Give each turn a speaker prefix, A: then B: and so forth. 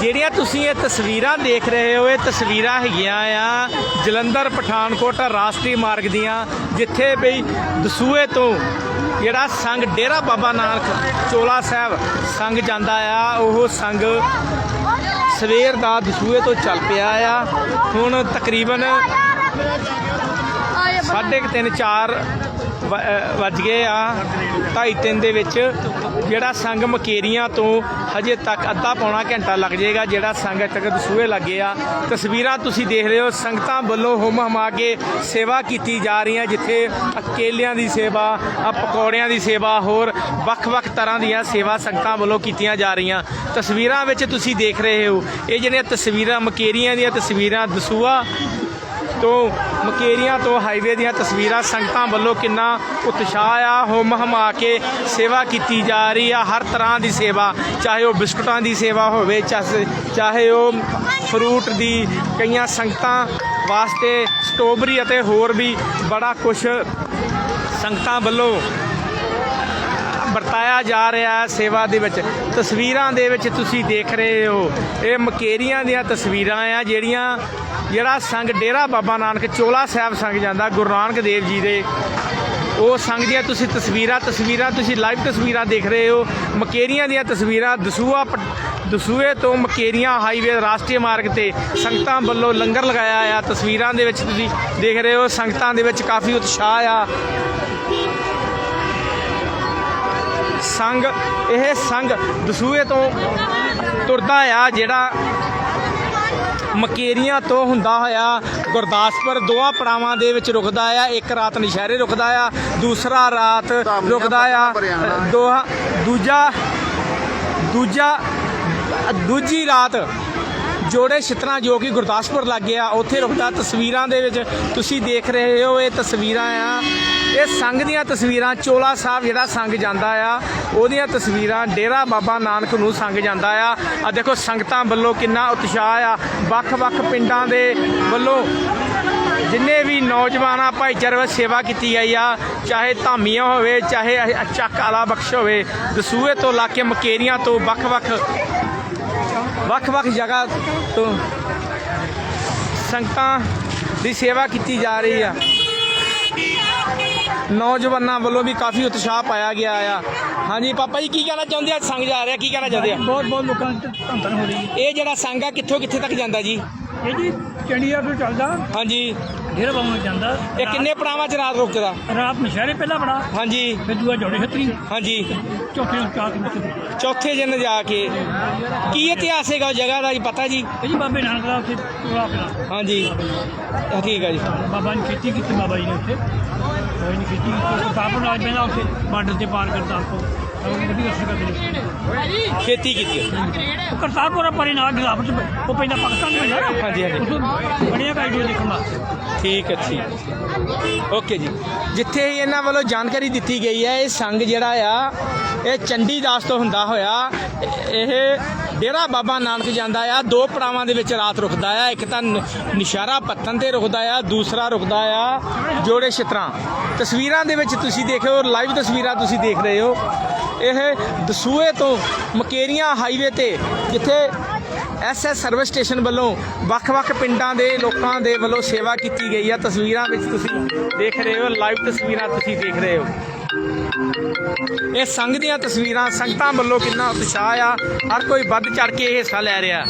A: ਜਿਹੜੀਆਂ ਤੁਸੀਂ ਇਹ ਤਸਵੀਰਾਂ ਦੇਖ ਰਹੇ ਹੋ ਇਹ ਤਸਵੀਰਾਂ ਹੈਗੀਆਂ ਆ ਜਲੰਧਰ ਪਠਾਨਕੋਟ ਰਾਸ਼ਟਰੀ ਮਾਰਗ ਦੀਆਂ ਜਿੱਥੇ ਬਈ ਦਸੂਏ ਤੋਂ ਜਿਹੜਾ ਸੰਗ ਡੇਰਾ ਬਾਬਾ ਨਾਨਕ ਚੋਲਾ ਸਾਹਿਬ ਸੰਗ ਜਾਂਦਾ ਆ ਉਹ ਸੰਗ ਸਵੇਰ ਦਾ ਦਸੂਏ ਤੋਂ ਚੱਲ ਪਿਆ ਆ। ਹੁਣ ਤਕਰੀਬਨ ਸਾਢੇ ਕੁ ਤਿੰਨ 4 ਵੱਜ ਗਏ ਆ ਢਾਈ ਤਿੰਨ ਦੇ ਵਿੱਚ। ਜਿਹੜਾ ਸੰਗ ਮਕੇਰੀਆਂ ਤੋਂ ਹਜੇ ਤੱਕ ਅੱਧਾ ਪੌਣਾ ਘੰਟਾ ਲੱਗ ਜਾਏਗਾ, ਜਿਹੜਾ ਸੰਗ ਇੱਥੇ ਤੱਕ ਦਸੂਏ ਲੱਗੇ ਆ। ਤਸਵੀਰਾਂ ਤੁਸੀਂ ਦੇਖ ਰਹੇ ਹੋ, ਸੰਗਤਾਂ ਵੱਲੋਂ ਹੁਮ ਹਮਾ ਕੇ ਸੇਵਾ ਕੀਤੀ ਜਾ ਰਹੀ ਹੈ ਜਿੱਥੇ ਅਕੇਲਿਆਂ ਦੀ ਸੇਵਾ ਆ ਪਕੌੜਿਆਂ ਦੀ ਸੇਵਾ, ਹੋਰ ਵੱਖ-ਵੱਖ ਤਰ੍ਹਾਂ ਦੀਆਂ ਸੇਵਾ ਸੰਗਤਾਂ ਵੱਲੋਂ ਕੀਤੀਆਂ ਜਾ ਰਹੀਆਂ। ਤਸਵੀਰਾਂ ਵਿੱਚ ਤੁਸੀਂ ਦੇਖ ਰਹੇ ਹੋ, ਇਹ ਜਿਹੜੀਆਂ ਤਸਵੀਰਾਂ ਮਕੇਰੀਆਂ ਦੀਆਂ ਤਸਵੀਰਾਂ ਦਸੂਆ ਤੋਂ ਮਕੇਰੀਆਂ ਤੋਂ ਹਾਈਵੇ ਦੀਆਂ ਤਸਵੀਰਾਂ ਸੰਗਤਾਂ ਵੱਲੋਂ ਕਿੰਨਾ ਉਤਸ਼ਾਹ ਆ, ਹੁਮ ਹਮਾ ਕੇ ਸੇਵਾ ਕੀਤੀ ਜਾ ਰਹੀ ਆ, ਹਰ ਤਰ੍ਹਾਂ ਦੀ ਸੇਵਾ, ਚਾਹੇ ਉਹ ਬਿਸਕੁਟਾਂ ਦੀ ਸੇਵਾ ਹੋਵੇ ਚਾਹੇ ਚਾਹੇ ਉਹ ਫਰੂਟ ਦੀ, ਕਈਆਂ ਸੰਗਤਾਂ ਵਾਸਤੇ ਸਟ੍ਰਾਬੇਰੀ ਅਤੇ ਹੋਰ ਵੀ ਬੜਾ ਕੁਝ ਸੰਗਤਾਂ ਵੱਲੋਂ ਵਰਤਾਇਆ ਜਾ ਰਿਹਾ ਹੈ ਸੇਵਾ ਦੇ ਵਿੱਚ। ਤਸਵੀਰਾਂ ਦੇ ਵਿੱਚ ਤੁਸੀਂ ਦੇਖ ਰਹੇ ਹੋ, ਇਹ ਮਕੇਰੀਆਂ ਦੀਆਂ ਤਸਵੀਰਾਂ ਆ, ਜਿਹੜੀਆਂ ਜਿਹੜਾ ਸੰਗ ਡੇਰਾ ਬਾਬਾ ਨਾਨਕ ਚੋਲਾ ਸਾਹਿਬ ਸੰਗ ਜਾਂਦਾ, ਗੁਰੂ ਨਾਨਕ ਦੇਵ ਜੀ ਦੇ। ਉਹ ਸੰਗ ਦੀਆਂ ਤੁਸੀਂ ਤਸਵੀਰਾਂ ਤਸਵੀਰਾਂ ਤੁਸੀਂ ਲਾਈਵ ਤਸਵੀਰਾਂ ਦੇਖ ਰਹੇ ਹੋ। ਮਕੇਰੀਆਂ ਦੀਆਂ ਤਸਵੀਰਾਂ ਦਸੂਆ ਪ- ਦਸੂਏ ਤੋਂ ਮਕੇਰੀਆਂ ਹਾਈਵੇ ਰਾਸ਼ਟਰੀ ਮਾਰਗ ਤੇ ਸੰਗਤਾਂ ਵੱਲੋਂ ਲੰਗਰ ਲਗਾਇਆ ਆ। ਤਸਵੀਰਾਂ ਦੇ ਵਿੱਚ ਤੁਸੀਂ ਦੇਖ ਰਹੇ ਹੋ, ਸੰਗਤਾਂ ਦੇ ਵਿੱਚ ਕਾਫੀ ਉਤਸ਼ਾਹ ਆ। ਸੰਗ, ਇਹ ਸੰਗ ਦਸੂਏ ਤੋਂ ਤੁਰਦਾ ਆ, ਜਿਹੜਾ ਮਕੇਰੀਆਂ ਤੋਂ ਹੁੰਦਾ ਹੋਇਆ ਗੁਰਦਾਸਪੁਰ, ਦੋਹਾਂ ਪੜਾਵਾਂ ਦੇ ਵਿੱਚ ਰੁਕਦਾ ਆ, ਇੱਕ ਰਾਤ ਨਸ਼ਹਿਰੇ ਰੁਕਦਾ ਆ, ਦੂਸਰਾ ਰਾਤ ਰੁਕਦਾ ਆ, ਦੋਹਾ, ਦੂਜਾ ਦੂਜਾ, ਦੂਜੀ ਰਾਤ ਜੋੜੇ ਛਿੱਤਰਾਂ ਜੋ ਕਿ ਗੁਰਦਾਸਪੁਰ ਲੱਗ ਗਿਆ, ਉੱਥੇ ਰੁਕਦਾ, ਤਸਵੀਰਾਂ ਦੇ ਵਿੱਚ ਤੁਸੀਂ ਦੇਖ ਰਹੇ ਹੋ ਇਹ ਤਸਵੀਰਾਂ ਆ। ਇਹ ਸੰਗ ਦੀਆਂ ਤਸਵੀਰਾਂ, ਚੋਲਾ ਸਾਹਿਬ ਜਿਹੜਾ ਸੰਗ ਜਾਂਦਾ ਆ, ਉਹਦੀਆਂ ਤਸਵੀਰਾਂ ਡੇਰਾ ਬਾਬਾ ਨਾਨਕ ਨੂੰ ਸੰਗ ਜਾਂਦਾ ਆ। ਆ ਦੇਖੋ ਸੰਗਤਾਂ ਵੱਲੋਂ ਕਿੰਨਾ ਉਤਸ਼ਾਹ ਆ। ਵੱਖ-ਵੱਖ ਪਿੰਡਾਂ ਦੇ ਵੱਲੋਂ ਜਿੰਨੇ ਵੀ ਨੌਜਵਾਨਾਂ ਭਾਈਚਾਰੇ ਵਿੱਚ ਸੇਵਾ ਕੀਤੀ ਗਈ ਆ, ਚਾਹੇ ਧਾਮੀਆਂ ਹੋਵੇ, ਚਾਹੇ ਚੱਕ ਆਲਾ ਬਖਸ਼ ਹੋਵੇ, ਦਸੂਏ ਤੋਂ ਲਾ ਕੇ ਮਕੇਰੀਆਂ ਤੋਂ ਵੱਖ-ਵੱਖ ਵੱਖ-ਵੱਖ ਜਗ੍ਹਾ ਤੋਂ ਸੰਗਤਾਂ ਦੀ ਸੇਵਾ ਕੀਤੀ ਜਾ ਰਹੀ ਆ। ਨੌਜਵਾਨਾਂ ਵੱਲੋਂ ਵੀ ਕਾਫੀ ਉਤਸ਼ਾਹ ਪਾਇਆ ਗਿਆ ਆ। ਹਾਂਜੀ ਪਾਪਾ ਜੀ ਕੀ ਕਹਿਣਾ ਚਾਹੁੰਦੇ ਆ? ਸੰਗ ਜਾ ਰਿਹਾ ਕੀ ਕਹਿਣਾ ਚਾਹੁੰਦੇ ਆ?
B: ਬਹੁਤ ਬਹੁਤ ਲੋਕਾਂ ਦੀ ਧੰਨ ਹੋ ਰਹੀ ਹੈ।
A: ਇਹ ਜਿਹੜਾ ਸੰਗ ਆ ਕਿੱਥੋਂ ਕਿੱਥੇ ਤੱਕ ਜਾਂਦਾ ਜੀ?
B: ਇਹ ਜੀ ਚੰਡੀਗੜ੍ਹ ਤੋਂ ਚੱਲਦਾ।
A: ਹਾਂਜੀ।
B: ਡੇਰਾ ਬਾਬਾ ਨੂੰ ਜਾਂਦਾ।
A: ਇਹ ਕਿੰਨੇ ਪੜਾਵਾਂ 'ਚ ਰਾਤ ਰੁਕਦਾ?
B: ਰਾਤ ਨਸ਼ਹਿਰੇ ਪਹਿਲਾਂ ਬੜਾ
A: ਹਾਂਜੀ।
B: ਫਿਰ ਦੂਆ ਜੋੜੇ ਖੱਤਰੀ।
A: ਹਾਂਜੀ।
B: ਚੌਥੇ ਨੂੰ ਚਾਹ ਕੇ
A: ਚੌਥੇ ਦਿਨ ਜਾ ਕੇ। ਕੀ ਇਤਿਹਾਸ ਹੈਗਾ ਉਹ ਜਗ੍ਹਾ ਦਾ ਜੀ ਪਤਾ ਜੀ?
B: ਇਹ ਜੀ ਬਾਬੇ ਨਾਨਕ ਦਾ ਉੱਥੇ ਪਿਆ
A: ਹਾਂਜੀ। ਠੀਕ ਹੈ ਜੀ।
B: ਬਾਬਾ ਨੇ ਖੇਤੀ ਕੀਤੀ ਬਾਬਾ ਜੀ ਨੇ ਉੱਥੇ। ਕੋਈ ਨਹੀਂ ਖੇਤੀ ਕੀਤੀ ਕਾਪਰ ਨਾਲ ਪੈਂਦਾ ਉੱਥੇ ਬਾਰਡਰ ਤੇ ਪਾਰ ਕਰਤਾ ਆਪਕੋ ਵਧੀਆ ਰਸਤਾ ਕਰਦੇ
A: ਖੇਤੀ ਕੀਤੀ ਹੈ।
B: ਉਹ ਕਰਤਾਰਪੁਰ ਪਰੇ ਨਾਲ ਗਲਾਬ ਚ ਉਹ ਪੈਂਦਾ ਪਾਕਿਸਤਾਨ ਚ ਪੈਂਦਾ ਨਾ?
A: ਹਾਂਜੀ, ਹਾਂਜੀ।
B: ਬਣਿਆ ਕਾਈਡੀਓ ਦੇਖਣ ਵਾਸਤੇ।
A: ਠੀਕ ਹੈ ਠੀਕ ਓਕੇ ਜੀ। ਜਿੱਥੇ ਇਹਨਾਂ ਵੱਲੋਂ ਜਾਣਕਾਰੀ ਦਿੱਤੀ ਗਈ ਹੈ ਇਹ ਸੰਘ ਜਿਹੜਾ ਆ ਇਹ ਚੰਡੀਦਾਸ ਤੋਂ ਹੁੰਦਾ ਹੋਇਆ। ਇਹ ਡੇਰਾ ਬਾਬਾ ਨਾਨਕ ਜਾਂਦਾ ਆ। ਦੋ ਪੜਾਵਾਂ ਦੇ ਵਿੱਚ ਰਾਤ ਰੁਕਦਾ ਆ। ਇੱਕ ਤਾਂ ਨ- ਨਿਸ਼ਾਰਾ ਪੱਤਨ ਤੇ ਰੁਕਦਾ ਆ, ਦੂਸਰਾ ਰੁਕਦਾ ਆ ਜੋੜੇ ਛਿੱਤਰਾਂ। ਤਸਵੀਰਾਂ ਦੇ ਵਿੱਚ ਤੁਸੀਂ ਦੇਖਿਓ ਲਾਈਵ ਤਸਵੀਰਾਂ ਤੁਸੀਂ ਦੇਖ ਰਹੇ ਹੋ। ਇਹ ਦਸੂਏ ਤੋਂ ਮਕੇਰੀਆਂ ਹਾਈਵੇ ਤੇ, ਜਿੱਥੇ ਐਸਐਸ ਸਰਵਿਸ ਸਟੇਸ਼ਨ ਵੱਲੋਂ ਵੱਖ-ਵੱਖ ਪਿੰਡਾਂ ਦੇ ਲੋਕਾਂ ਦੇ ਵੱਲੋਂ ਸੇਵਾ ਕੀਤੀ ਗਈ ਆ। ਤਸਵੀਰਾਂ ਵਿੱਚ ਤੁਸੀਂ ਦੇਖ ਰਹੇ ਹੋ ਲਾਈਵ ਤਸਵੀਰਾਂ ਤੁਸੀਂ ਦੇਖ ਰਹੇ ਹੋ। ਇਹ ਸੰਘ ਦੀਆਂ ਤਸਵੀਰਾਂ, ਸੰਗਤਾਂ ਵੱਲੋਂ ਕਿੰਨਾ ਉਤਸ਼ਾਹ ਆ। ਹਰ ਕੋਈ ਵੱਧ ਚੜ ਕੇ ਇਹ ਹਿੱਸਾ ਲੈ ਰਿਹਾ।